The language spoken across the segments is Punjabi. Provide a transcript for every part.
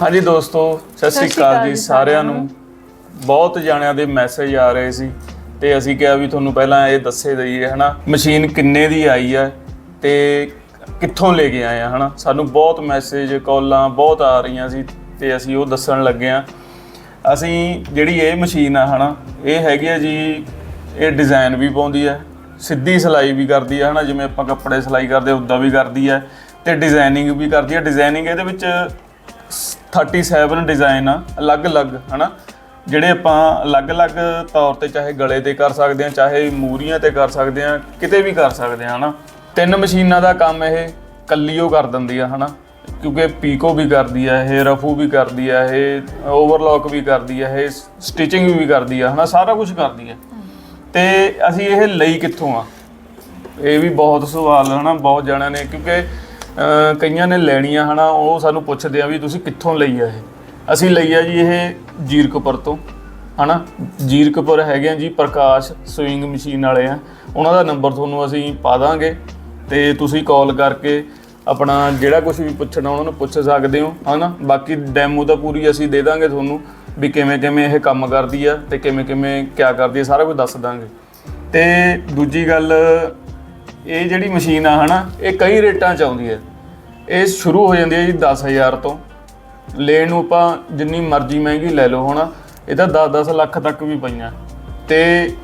ਹਾਂਜੀ ਦੋਸਤੋ ਸਤਿ ਸ਼੍ਰੀ ਅਕਾਲ ਜੀ ਸਾਰਿਆਂ ਨੂੰ। ਬਹੁਤ ਜਾਣਿਆਂ ਦੇ ਮੈਸੇਜ ਆ ਰਹੇ ਸੀ ਤੇ ਅਸੀਂ ਕਿਹਾ ਵੀ ਤੁਹਾਨੂੰ ਪਹਿਲਾਂ ਇਹ ਦੱਸੇ ਦਈਏ ਹਨਾ? ਮਸ਼ੀਨ ਕਿੰਨੇ ਦੀ ਆਈ ਹੈ ਤੇ ਕਿੱਥੋਂ ਲੈ ਕੇ ਆਏ ਆ ਹਨਾ? ਸਾਨੂੰ ਬਹੁਤ ਮੈਸੇਜ ਕਾਲਾਂ ਬਹੁਤ ਆ ਰਹੀਆਂ ਸੀ ਤੇ ਅਸੀਂ ਉਹ ਦੱਸਣ ਲੱਗੇ ਆ। ਅਸੀਂ ਜਿਹੜੀ ਇਹ ਮਸ਼ੀਨ ਆ ਹਨਾ ਇਹ ਹੈਗੀ ਆ ਜੀ ਇਹ ਡਿਜ਼ਾਈਨ ਵੀ ਪਾਉਂਦੀ ਹੈ ਸਿੱਧੀ ਸਿਲਾਈ ਵੀ ਕਰਦੀ ਹੈ ਹਨਾ? ਜਿਵੇਂ ਆਪਾਂ ਕੱਪੜੇ ਸਿਲਾਈ ਕਰਦੇ ਉਦਾਂ ਵੀ ਕਰਦੀ ਹੈ ਤੇ ਡਿਜ਼ਾਈਨਿੰਗ ਵੀ ਕਰਦੀ ਹੈ ਡਿਜ਼ਾਈਨਿੰਗ ਇਹਦੇ ਵਿੱਚ 37 ਡਿਜ਼ਾਈਨ ਆ, ਅਲੱਗ-ਅਲੱਗ, ਹਨਾ? ਜਿਹੜੇ ਆਪਾਂ ਅਲੱਗ-ਅਲੱਗ ਤੌਰ ਤੇ ਚਾਹੇ ਗਲੇ ਤੇ ਕਰ ਸਕਦੇ ਆ ਚਾਹੇ ਮੂਰੀਆਂ ਤੇ ਕਰ ਸਕਦੇ ਆ ਕਿਤੇ ਵੀ ਕਰ ਸਕਦੇ ਆ ਹਨਾ? ਤਿੰਨ ਮਸ਼ੀਨਾਂ ਦਾ ਕੰਮ ਇਹ ਕੱਲੀਓ ਕਰ ਦਿੰਦੀ ਆ, ਹਨਾ? ਕਿਉਂਕਿ ਪੀਕੋ ਵੀ ਕਰਦੀ ਆ, ਇਹ ਰਫੂ ਵੀ ਕਰਦੀ ਆ, ਇਹ ਓਵਰਲੌਕ ਵੀ ਕਰਦੀ ਆ, ਇਹ ਸਟਿਚਿੰਗ ਵੀ ਕਰਦੀ ਆ, ਹਨਾ? ਸਾਰਾ ਕੁਝ ਕਰਦੀ ਆ। ਤੇ ਅਸੀਂ ਇਹ ਲਈ ਕਿੱਥੋਂ ਆ? ਇਹ ਵੀ ਬਹੁਤ ਸਵਾਲ ਹਨਾ? ਬਹੁਤ ਜਣਿਆਂ ਨੇ, ਕਿਉਂਕਿ ਕਈਆਂ ਨੇ ਲੈਣੀਆਂ ਹਨਾ, ਉਹ ਸਾਨੂੰ ਪੁੱਛਦੇ ਆ ਵੀ ਤੁਸੀਂ ਕਿੱਥੋਂ ਲਈ ਆ ਇਹ? ਅਸੀਂ ਲਈ ਆ ਜੀ ਇਹ ਜੀਰਕਪੁਰ ਤੋਂ, ਹਨਾ? ਜੀਰਕਪੁਰ ਹੈਗੇ ਆ ਜੀ, ਪ੍ਰਕਾਸ਼ ਸਵਿੰਗ ਮਸ਼ੀਨ ਵਾਲੇ ਆ। ਉਹਨਾਂ ਦਾ ਨੰਬਰ ਤੁਹਾਨੂੰ ਅਸੀਂ ਪਾ ਦਾਂਗੇ ਤੇ ਤੁਸੀਂ ਕਾਲ ਕਰਕੇ ਆਪਣਾ ਜਿਹੜਾ ਕੁਝ ਵੀ ਪੁੱਛਣਾ, ਉਹਨਾਂ ਨੂੰ ਪੁੱਛ ਸਕਦੇ ਹੋ, ਹਨਾ? ਬਾਕੀ ਡੈਮੋ ਤਾਂ ਪੂਰੀ ਅਸੀਂ ਦੇ ਦਾਂਗੇ ਤੁਹਾਨੂੰ ਵੀ ਕਿਵੇਂ ਕਿਵੇਂ ਇਹ ਕੰਮ ਕਰਦੀ ਆ ਤੇ ਕਿਵੇਂ ਕਿਵੇਂ ਕਿਆ ਕਰਦੀ ਆ, ਸਾਰਾ ਕੁਝ ਦੱਸ ਦਾਂਗੇ। ਤੇ ਦੂਜੀ ਗੱਲ, ਇਹ ਜਿਹੜੀ ਮਸ਼ੀਨ ਆ, ਹਨਾ? ਇਹ ਕਈ ਰੇਟਾਂ ਚ ਆਉਂਦੀ ਹੈ। ਇਹ ਸ਼ੁਰੂ ਹੋ ਜਾਂਦੀ ਹੈ ਜੀ 10000 ਤੋਂ। ਲੈਣ ਨੂੰ ਆਪਾਂ ਜਿੰਨੀ ਮਰਜ਼ੀ ਮਹਿੰਗੀ ਲੈ ਲਓ ਹਨਾ ਇਹ ਤਾਂ 10-10 ਲੱਖ ਤੱਕ ਵੀ ਪਈਆਂ। ਤੇ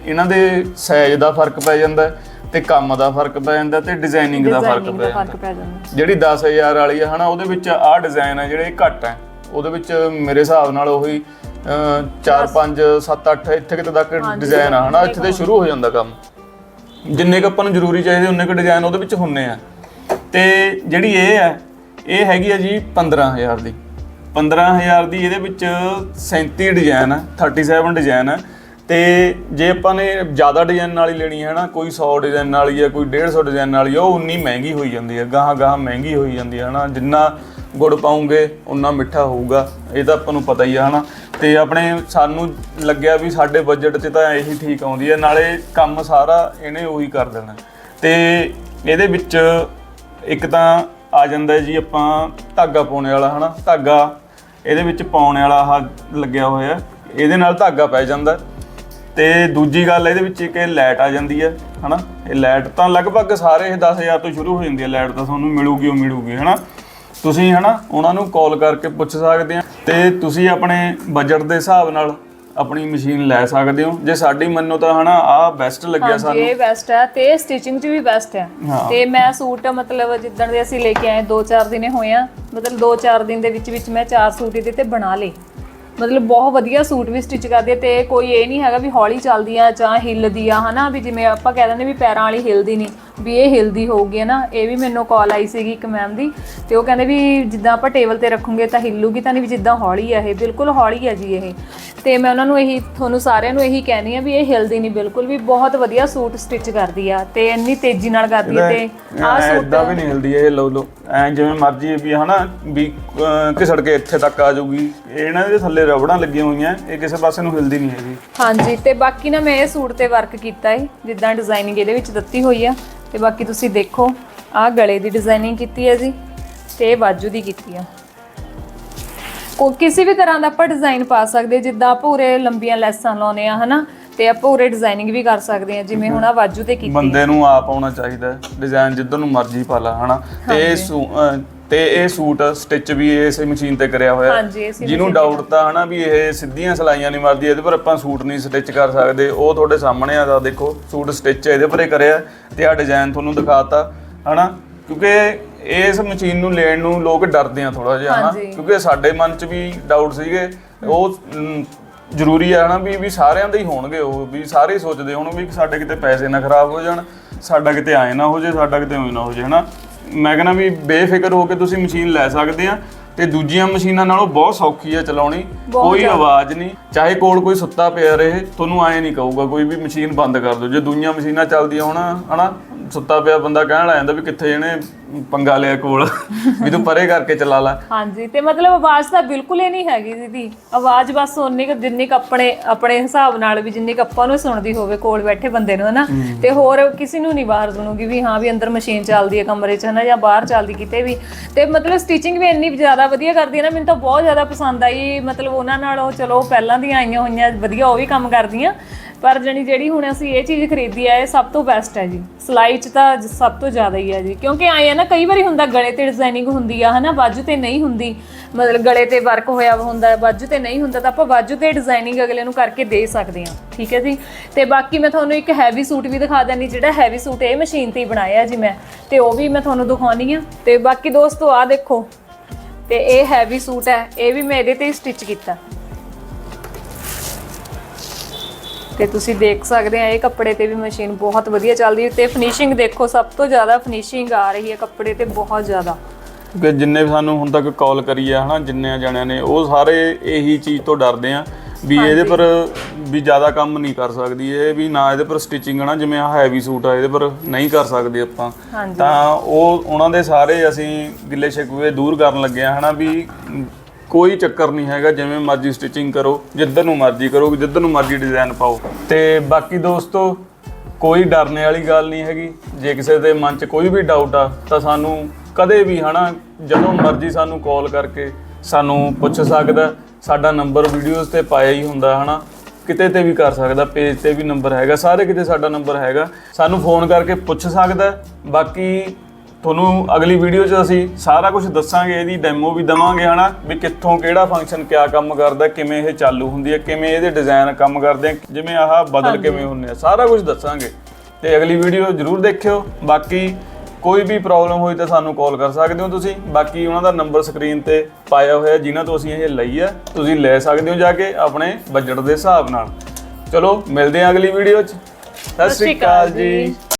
ਇਹਨਾਂ ਦੇ ਸਾਈਜ਼ ਦਾ ਫ਼ਰਕ ਪੈ ਜਾਂਦਾ ਹੈ, ਤੇ ਕੰਮ ਦਾ ਫ਼ਰਕ ਪੈ ਜਾਂਦਾ ਤੇ ਡਿਜ਼ਾਈਨਿੰਗ ਦਾ ਫ਼ਰਕ ਪੈ ਜਾਂਦਾ। ਜਿਹੜੀ 10000 ਵਾਲੀ ਆ ਹਨਾ ਉਹਦੇ ਵਿੱਚ ਆਹ ਡਿਜ਼ਾਈਨ ਆ ਜਿਹੜੇ ਘੱਟ ਆ। ਉਹਦੇ ਵਿੱਚ ਮੇਰੇ ਹਿਸਾਬ ਨਾਲ ਉਹੀ 4 5 7 8 ਇੱਥੇ ਕਿਤੇ ਤੱਕ ਡਿਜ਼ਾਈਨ ਆ ਹਨਾ ਇੱਥੇ ਤੇ ਸ਼ੁਰੂ ਹੋ ਜਾਂਦਾ ਕੰਮ। ਜਿੰਨੇ ਕੁ ਆਪਾਂ ਨੂੰ ਜ਼ਰੂਰੀ ਚਾਹੀਦੇ ਉਨੇ ਕੁ ਡਿਜ਼ਾਈਨ ਉਹਦੇ ਵਿੱਚ ਹੁੰਨੇ ਆ। ਤੇ ਜਿਹੜੀ ਇਹ ਹੈ ਇਹ ਹੈਗੀ ਆ ਜੀ 15000 ਦੀ। 15000 ਦੀ ਇਹਦੇ ਵਿੱਚ 37 ਡਿਜ਼ਾਈਨ ਆ 37 ਡਿਜ਼ਾਈਨ ਆ। ਤੇ ਜੇ ਆਪਾਂ ਨੇ ਜ਼ਿਆਦਾ ਡਿਜ਼ਾਈਨ ਹੀ ਲੈਣੀ ਹੈ ਨਾ, ਕੋਈ 100 ਡਿਜ਼ਾਈਨ ਵਾਲੀ ਆ, ਕੋਈ 150 ਡਿਜ਼ਾਈਨ ਵਾਲੀ ਆ, ਉਹ ਉਨੀ ਮਹਿੰਗੀ ਹੋਈ ਜਾਂਦੀ ਹੈ ਗਾਹਾਂ ਗਾਹਾਂ ਮਹਿੰਗੀ ਹੋਈ ਜਾਂਦੀ ਹੈ ਨਾ ਜਿੰਨਾ ਗੁੜ ਪਾਉਂਗੇ, ਉਨਾ ਮਿੱਠਾ ਹੋਊਗਾ, ਇਹ ਤਾਂ ਆਪਾਂ ਨੂੰ ਪਤਾ ਹੀ ਆ, ਹਨਾ। ਤੇ ਆਪਣੇ ਸਾਨੂੰ ਲੱਗਿਆ ਵੀ ਸਾਡੇ ਬਜਟ 'ਚ ਤਾਂ ਇਹੀ ਠੀਕ ਆਉਂਦੀ ਹੈ ਨਾਲੇ ਕੰਮ ਸਾਰਾ ਇਹਨੇ ਉਹੀ ਕਰ ਦੇਣਾ। ਤੇ ਇਹਦੇ ਵਿੱਚ ਇੱਕ ਤਾਂ ਆ ਜਾਂਦਾ ਜੀ ਆਪਾਂ ਧਾਗਾ ਪਾਉਣੇ ਵਾਲਾ, ਹਨਾ? ਧਾਗਾ, ਇਹਦੇ ਵਿੱਚ ਪਾਉਣੇ ਵਾਲਾ ਆਹ ਲੱਗਿਆ ਹੋਇਆ। ਇਹਦੇ ਨਾਲ ਧਾਗਾ ਪੈ ਜਾਂਦਾ। ਤੇ ਦੂਜੀ ਗੱਲ, ਇਹਦੇ ਵਿੱਚ ਇੱਕ ਇਹ ਲਾਈਟ ਆ ਜਾਂਦੀ ਹੈ ਹਨਾ? ਇਹ ਲਾਈਟ ਤਾਂ ਲਗਭਗ ਸਾਰੇ ਇਹ 10000 ਤੋਂ ਸ਼ੁਰੂ ਹੋ ਜਾਂਦੀ ਹੈ ਲਾਈਟ ਤਾਂ ਤੁਹਾਨੂੰ ਮਿਲੂਗੀ ਉਹ ਮਿਲੂਗੀ, ਹਨਾ? ਤੁਸੀਂ, ਹਨਾ, ਉਹਨਾਂ ਨੂੰ ਕਾਲ ਕਰਕੇ ਪੁੱਛ ਸਕਦੇ ਆ। ਤੇ ਤੁਸੀਂ ਆਪਣੇ ਬਜਟ ਦੇ ਹਿਸਾਬ ਨਾਲ ਆਪਣੀ ਮਸ਼ੀਨ ਲੈ ਸਕਦੇ ਹੋ। ਜੇ ਸਾਡੀ ਮੰਨੋ ਤਾਂ ਹਨਾ ਆਹ ਬੈਸਟ ਲੱਗਿਆ ਹਾਂਜੀ ਸਾਨੂੰ। ਇਹ ਬੈਸਟ ਹੈ ਤੇ ਸਟਿਚਿੰਗ 'ਚ ਵੀ ਬੈਸਟ ਹੈ ਹਾਂ। ਤੇ ਮੈਂ ਸੂਟ ਮਤਲਬ ਜਿੱਦਣ ਦੇ ਅਸੀਂ ਲੈ ਕੇ ਆਏ 2-4 ਦਿਨੇ ਹੋਏ ਆ ਮਤਲਬ 2-4 ਦਿਨ ਦੇ ਵਿੱਚ ਵਿੱਚ ਮੈਂ 4 ਸੂਟ ਇਹਦੇ ਤੇ ਬਣਾ ਲਏ। ਮਤਲਬ ਬਹੁਤ ਵਧੀਆ ਸੂਟ ਵੀ ਸਟਿਚ ਕਰਦੀ ਤੇ ਕੋਈ ਇਹ ਨਹੀਂ ਹੈਗਾ ਵੀ ਹੌਲੀ ਚੱਲਦੀ ਆ ਜਾਂ ਹਿੱਲਦੀ ਆ ਹਨਾ ਵੀ ਜਿਵੇਂ ਆਪਾਂ ਕਹਿ ਦਿੰਦੇ ਵੀ ਪੈਰਾਂ ਵਾਲੀ ਹਿੱਲਦੀ ਨਹੀਂ। ਵੀ ਇਹ ਹਿੱਲਦੀ ਹੋਊਗੀ ਨਾ? ਇਹ ਵੀ ਮੈਨੂੰ ਕਾਲ ਆਈ ਸੀਗੀ ਇੱਕ ਮੈਮ ਦੀ ਤੇ ਉਹ ਕਹਿੰਦੇ ਵੀ ਜਿੱਦਾਂ ਆਪਾਂ ਟੇਬਲ ਤੇ ਰੱਖੂਗੇ ਤਾਂ ਹਿੱਲੂਗੀ ਤਾਂ ਨਹੀਂ ਵੀ ਜਿੱਦਾਂ ਹੌਲੀ ਆ ਇਹ। ਬਿਲਕੁਲ ਹੌਲੀ ਆ ਜੀ ਇਹ। ਤੇ ਮੈਂ ਉਹਨਾਂ ਨੂੰ ਇਹੀ ਤੁਹਾਨੂੰ ਸਾਰਿਆਂ ਨੂੰ ਇਹੀ ਕਹਿਣੀ ਆ ਵੀ ਇਹ ਹਿੱਲਦੀ ਨਹੀਂ ਬਿਲਕੁਲ ਵੀ ਬਹੁਤ ਵਧੀਆ ਸੂਟ ਸਟਿਚ ਕਰਦੀ ਆ ਤੇ ਇੰਨੀ ਤੇਜ਼ੀ ਨਾਲ ਕਰਦੀ ਆ ਤੇ ਆਹ ਸੂਟ ਐਦਾਂ ਵੀ ਨਹੀਂ ਹਿਲਦੀ ਇਹ ਲਓ ਲਓ। ਐ ਜਿਵੇਂ ਮਰਜ਼ੀ ਵੀ ਹਨਾ? ਵੀ ਘਿਸੜ ਕੇ ਇੱਥੇ ਤੱਕ ਆ ਜਾਊਗੀ। ਇਹਨਾਂ ਦੇ ਥੱਲੇ ਰਬੜਾਂ ਲੱਗੀਆਂ ਹੋਈਆਂ ਇਹ ਕਿਸੇ ਪਾਸੇ ਨੂੰ ਹਿਲਦੀ ਨਹੀਂ ਹੈਗੀ। ਹਾਂਜੀ ਤੇ ਬਾਕੀ ਨਾ ਮੈਂ ਇਹ ਸੂਟ ਤੇ ਵਰਕ ਕੀਤਾ ਹੈ ਜਿੱਦਾਂ ਡਿਜ਼ਾਈਨਿੰਗ ਇਹਦੇ ਵਿੱਚ ਦਿੱਤੀ ਹੋਈ ਆ। ਤੇ ਬਾਕੀ ਤੁਸੀਂ ਦੇਖੋ ਆਹ ਗਲੇ ਦੀ ਡਿਜ਼ਾਈਨਿੰਗ ਕੀਤੀ ਹੈ ਜੀ ਤੇ ਬਾਜੂ ਦੀ ਕੀਤੀ ਆ। ਕੋ ਕਿਸੇ ਵੀ ਤਰ੍ਹਾਂ ਦਾ ਆਪਾਂ ਡਿਜ਼ਾਈਨ ਪਾ ਸਕਦੇ ਜਿੱਦਾਂ ਆਪਾਂ ਉਰੇ ਲੰਬੀਆਂ ਲੈਸਾਂ ਲਾਉਨੇ ਆ ਹਨਾ? ਤੇ ਆਪਾਂ ਉਰੇ ਡਿਜ਼ਾਈਨਿੰਗ ਵੀ ਕਰ ਸਕਦੇ ਆ ਜਿਵੇਂ ਹੁਣ ਆ ਬਾਜੂ ਤੇ ਕੀਤੀ ਬੰਦੇ ਨੂੰ ਆਪ ਆਉਣਾ ਚਾਹੀਦਾ ਡਿਜ਼ਾਈਨ ਜਿੱਧਰ ਨੂੰ ਮਰਜ਼ੀ ਪਾ ਲਾ ਹਨਾ? ਤੇ ਤੇ ਇਹ ਸੂਟ ਸਟਿਚ ਵੀ ਇਸੇ ਮਸ਼ੀਨ ਤੇ ਕਰਿਆ ਹੋਇਆ। ਹਾਂਜੀ ਇਸੇ ਜਿਹਨੂੰ ਡਾਊਟ ਤਾਂ ਹਨਾ ਵੀ ਇਹ ਸਿੱਧੀਆਂ ਸਲਾਈਆਂ ਨਹੀਂ ਮਾਰਦੀ ਇਹਦੇ ਪਰ ਆਪਾਂ ਸੂਟ ਨਹੀਂ ਸਟਿਚ ਕਰ ਸਕਦੇ। ਉਹ ਤੁਹਾਡੇ ਸਾਹਮਣੇ ਆ ਤਾਂ ਦੇਖੋ ਸੂਟ ਸਟਿਚ ਇਹਦੇ ਪਰੇ ਕਰਿਆ। ਤੇ ਆ ਡਿਜ਼ਾਈਨ ਤੁਹਾਨੂੰ ਦਿਖਾਤਾ ਹਨਾ? ਕਿਉਂਕਿ ਇਸ ਮਸ਼ੀਨ ਨੂੰ ਲੈਣ ਨੂੰ ਲੋਕ ਡਰਦੇ ਆ ਥੋੜਾ ਜਿਹਾ ਹਨਾ? ਹਾਂਜੀ। ਕਿਉਂਕਿ ਸਾਡੇ ਮਨ 'ਚ ਵੀ ਡਾਊਟ ਸੀਗੇ। ਉਹ ਮ, ਜ਼ਰੂਰੀ ਆ ਹਨਾ ਵੀ ਵੀ ਸਾਰਿਆਂ ਦੇ ਹੀ ਹੋਣਗੇ ਉਹ ਵੀ ਸਾਰੇ ਸੋਚਦੇ ਹੋਣ ਵੀ ਸਾਡੇ ਕਿਤੇ ਪੈਸੇ ਨਾ ਖਰਾਬ ਹੋ ਜਾਣ ਸਾਡਾ ਕਿਤੇ ਆਏ ਨਾ ਹੋ ਜੇ ਸਾਡਾ ਕਿਤੇ ਹੋਏ ਨਾ ਹੋ ਜੇ ਹਨਾ? ਮੈਂ ਕਹਿੰਦਾ ਵੀ ਬੇਫਿਕਰ ਹੋ ਕੇ ਤੁਸੀਂ ਮਸ਼ੀਨ ਲੈ ਸਕਦੇ ਆ ਤੇ ਦੂਜੀਆਂ ਮਸ਼ੀਨਾਂ ਨਾਲੋਂ ਬਹੁਤ ਸੌਖੀ ਆ ਚਲਾਉਣੀ ਕੋਈ ਆਵਾਜ਼ ਨਹੀਂ ਚਾਹੇ ਕੋਲ ਕੋਈ ਸੁੱਤਾ ਪਿਆ ਰਹੇ ਤੁਹਾਨੂੰ ਐ ਨਹੀਂ ਕਹੂਗਾ ਕੋਈ ਵੀ ਮਸ਼ੀਨ ਬੰਦ ਕਰ ਦਿਓ ਜੇ ਦੂਜੀਆਂ ਮਸ਼ੀਨਾਂ ਚੱਲਦੀਆਂ ਹੋਣ ਹਨਾ? ਸੁੱਤਾ ਪਿਆ ਬੰਦਾ ਕਹਿਣ ਲੱਗ ਜਾਂਦਾ ਵੀ ਕਿੱਥੇ ਇਹਨੇ ਪੰਗਾ ਲਿਆ ਕੋਲ ਵੀ ਤੂੰ ਪਰੇ ਕਰਕੇ ਚਲਾ ਲੈ। ਹਾਂਜੀ ਤੇ ਮਤਲਬ ਆਵਾਜ਼ ਤਾਂ ਬਿਲਕੁਲ ਹੀ ਨਹੀਂ ਹੈਗੀ ਦੀਦੀ। ਆਵਾਜ਼ ਬਸ ਉਨੀ ਕੁ ਜਿੰਨੀ ਕੁ ਆਪਣੇ ਆਪਣੇ ਹਿਸਾਬ ਨਾਲ ਵੀ ਜਿੰਨੀ ਕੁ ਆਪਾਂ ਨੂੰ ਸੁਣਦੀ ਹੋਵੇ ਕੋਲ ਬੈਠੇ ਬੰਦੇ ਨੂੰ ਹਨਾ? ਤੇ ਹੋਰ ਕਿਸੇ ਨੂੰ ਨਹੀਂ ਬਾਹਰ ਸੁਣੂਗੀ ਵੀ ਹਾਂ ਵੀ ਅੰਦਰ ਮਸ਼ੀਨ ਚੱਲਦੀ ਹੈ ਕਮਰੇ 'ਚ ਹਨਾ ਜਾਂ ਬਾਹਰ ਚੱਲਦੀ ਕਿਤੇ ਵੀ। ਤੇ ਮਤਲਬ ਸਟਿਚਿੰਗ ਵੀ ਇੰਨੀ ਜ਼ਿਆਦਾ ਵਧੀਆ ਕਰਦੀ ਹੈ ਨਾ ਮੈਨੂੰ ਤਾਂ ਬਹੁਤ ਜ਼ਿਆਦਾ ਪਸੰਦ ਆਈ। ਮਤਲਬ ਉਹਨਾਂ ਨਾਲੋਂ ਚਲੋ ਪਹਿਲਾਂ ਦੀਆਂ ਆਈਆਂ ਹੋਈਆਂ ਵਧੀਆ ਉਹ ਵੀ ਕੰਮ ਕਰਦੀਆਂ। ਪਰ ਜਣੀ ਜਿਹੜੀ ਹੁਣ ਅਸੀਂ ਇਹ ਚੀਜ਼ ਖਰੀਦੀ ਆ, ਇਹ ਸਭ ਤੋਂ ਬੈਸਟ ਹੈ ਜੀ। ਸਲਾਈ 'ਚ ਤਾਂ ਸਭ ਤੋਂ ਜ਼ਿਆਦਾ ਹੀ ਹੈ ਜੀ। ਕਿਉਂਕਿ ਆਏ ਆ ਨਾ, ਕਈ ਵਾਰੀ ਹੁੰਦਾ ਗਲੇ ਤੇ ਡਿਜ਼ਾਈਨਿੰਗ ਹੁੰਦੀ ਆ, ਹਨਾ? ਬਾਜੂ ਤੇ ਨਹੀਂ ਹੁੰਦੀ। ਮਤਲਬ ਗਲੇ ਤੇ ਵਰਕ ਹੋਇਆ ਹੁੰਦਾ ਹੈ ਬਾਜੂ ਤੇ ਨਹੀਂ ਹੁੰਦਾ, ਤਾਂ ਆਪਾਂ ਬਾਜੂ ਤੇ ਡਿਜ਼ਾਈਨਿੰਗ ਅਗਲੇ ਨੂੰ ਕਰਕੇ ਦੇ ਸਕਦੇ ਹਾਂ। ਠੀਕ ਹੈ ਜੀ? ਤੇ ਬਾਕੀ ਮੈਂ ਤੁਹਾਨੂੰ ਇੱਕ ਹੈਵੀ ਸੂਟ ਵੀ ਦਿਖਾ ਦਿੰਦੀ, ਜਿਹੜਾ ਹੈਵੀ ਸੂਟ ਇਹ ਮਸ਼ੀਨ ਤੇ ਹੀ ਬਣਾਇਆ ਜੀ ਮੈਂ। ਤੇ ਉਹ ਵੀ ਮੈਂ ਤੁਹਾਨੂੰ ਦਿਖਾਉਣੀ ਆ। ਤੇ ਬਾਕੀ ਦੋਸਤੋ ਆ ਦੇਖੋ। ਤੇ ਇਹ ਹੈਵੀ ਸੂਟ ਹੈ, ਇਹ ਵੀ ਮੈਂ ਇਹਦੇ ਤੇ ਹੀ ਸਟਿਚ ਕੀਤਾ। ਤੇ ਤੁਸੀਂ ਦੇਖ ਸਕਦੇ ਆ ਇਹ ਕੱਪੜੇ ਤੇ ਵੀ ਮਸ਼ੀਨ ਬਹੁਤ ਵਧੀਆ ਚੱਲਦੀ ਹੈ ਤੇ ਫਿਨਿਸ਼ਿੰਗ ਦੇਖੋ ਸਭ ਤੋਂ ਜ਼ਿਆਦਾ ਫਿਨਿਸ਼ਿੰਗ ਆ ਰਹੀ ਹੈ ਕੱਪੜੇ ਤੇ ਬਹੁਤ ਜ਼ਿਆਦਾ। ਕਿ ਜਿੰਨੇ ਵੀ ਸਾਨੂੰ ਹੁਣ ਤੱਕ ਕਾਲ ਕਰੀ ਆ ਹਨਾ ਜਿੰਨੇ ਜਣਿਆਂ ਨੇ ਉਹ ਸਾਰੇ ਇਹੀ ਚੀਜ਼ ਤੋਂ ਡਰਦੇ ਆ ਵੀ ਇਹਦੇ ਪਰ ਵੀ ਜ਼ਿਆਦਾ ਕੰਮ ਨਹੀਂ ਕਰ ਸਕਦੀ ਇਹ ਵੀ ਨਾ ਇਹਦੇ ਪਰ ਸਟਿਚਿੰਗ ਨਾ ਜਿਵੇਂ ਆ ਹੈਵੀ ਸੂਟ ਆ ਇਹਦੇ ਪਰ ਨਹੀਂ ਕਰ ਸਕਦੇ ਆਪਾਂ। ਤਾਂ ਉਹ ਉਹਨਾਂ ਦੇ ਸਾਰੇ ਅਸੀਂ ਗਿੱਲੇ ਸ਼ਿਕਵੇ ਦੂਰ ਕਰਨ ਲੱਗੇ ਆ ਹਨਾ ਵੀ ਕੋਈ ਚੱਕਰ ਨਹੀਂ ਹੈਗਾ, ਜਿਵੇਂ ਮਰਜ਼ੀ ਸਟਿਚਿੰਗ ਕਰੋ, ਜਿੱਧਰ ਨੂੰ ਮਰਜ਼ੀ ਕਰੋ, ਜਿੱਧਰ ਨੂੰ ਮਰਜ਼ੀ ਡਿਜ਼ਾਈਨ ਪਾਓ। ਤੇ ਬਾਕੀ ਦੋਸਤੋ, ਕੋਈ ਡਰਨੇ ਵਾਲੀ ਗੱਲ ਨਹੀਂ ਹੈਗੀ। ਜੇ ਕਿਸੇ ਦੇ ਮਨ 'ਚ ਕੋਈ ਵੀ ਡਾਊਟ ਆ, ਤਾਂ ਸਾਨੂੰ ਕਦੇ ਵੀ, ਹਨਾ, ਜਦੋਂ ਮਰਜ਼ੀ ਸਾਨੂੰ ਕਾਲ ਕਰਕੇ ਸਾਨੂੰ ਪੁੱਛ ਸਕਦਾ। ਸਾਡਾ ਨੰਬਰ ਵੀਡੀਓਜ਼ ਤੇ ਪਾਇਆ ਹੀ ਹੁੰਦਾ, ਹਨਾ। ਕਿਤੇ ਤੇ ਵੀ ਕਰ ਸਕਦਾ ਪੇਜ ਤੇ ਵੀ ਨੰਬਰ ਹੈਗਾ, ਸਾਰੇ ਕਿਤੇ ਸਾਡਾ ਨੰਬਰ ਹੈਗਾ। ਸਾਨੂੰ ਫੋਨ ਕਰਕੇ ਪੁੱਛ ਸਕਦਾ। ਬਾਕੀ ਤੁਹਾਨੂੰ ਅਗਲੀ ਵੀਡੀਓ 'ਚ ਅਸੀਂ ਸਾਰਾ ਕੁਝ ਦੱਸਾਂਗੇ ਇਹਦੀ ਡੈਮੋ ਵੀ ਦਵਾਂਗੇ ਹਨਾ? ਵੀ ਕਿੱਥੋਂ ਕਿਹੜਾ ਫੰਕਸ਼ਨ ਕਿਆ ਕੰਮ ਕਰਦਾ ਕਿਵੇਂ ਇਹ ਚਾਲੂ ਹੁੰਦੀ ਹੈ ਕਿਵੇਂ ਇਹਦੇ ਡਿਜ਼ਾਈਨ ਕੰਮ ਕਰਦੇ ਆ ਜਿਵੇਂ ਆਹ ਬਦਲ ਕਿਵੇਂ ਹੁੰਦੇ ਆ ਸਾਰਾ ਕੁਝ ਦੱਸਾਂਗੇ। ਤੇ ਅਗਲੀ ਵੀਡੀਓ ਜਰੂਰ ਦੇਖਿਓ। ਬਾਕੀ ਕੋਈ ਵੀ ਪ੍ਰੋਬਲਮ ਹੋਈ ਤਾਂ ਸਾਨੂੰ ਕਾਲ ਕਰ ਸਕਦੇ ਹੋ ਤੁਸੀਂ। ਬਾਕੀ ਉਹਨਾਂ ਦਾ ਨੰਬਰ ਸਕਰੀਨ ਤੇ ਪਾਇਆ ਹੋਇਆ ਜਿਨ੍ਹਾਂ ਤੋਂ ਅਸੀਂ ਇਹ ਲਈ ਆ ਤੁਸੀਂ ਲੈ ਸਕਦੇ ਹੋ ਜਾ ਕੇ ਆਪਣੇ ਬਜਟ ਦੇ ਹਿਸਾਬ ਨਾਲ। ਚਲੋ ਮਿਲਦੇ ਹਾਂ ਅਗਲੀ ਵੀਡੀਓ 'ਚ। ਸਤਿ ਸ਼੍ਰੀ ਅਕਾਲ ਜੀ।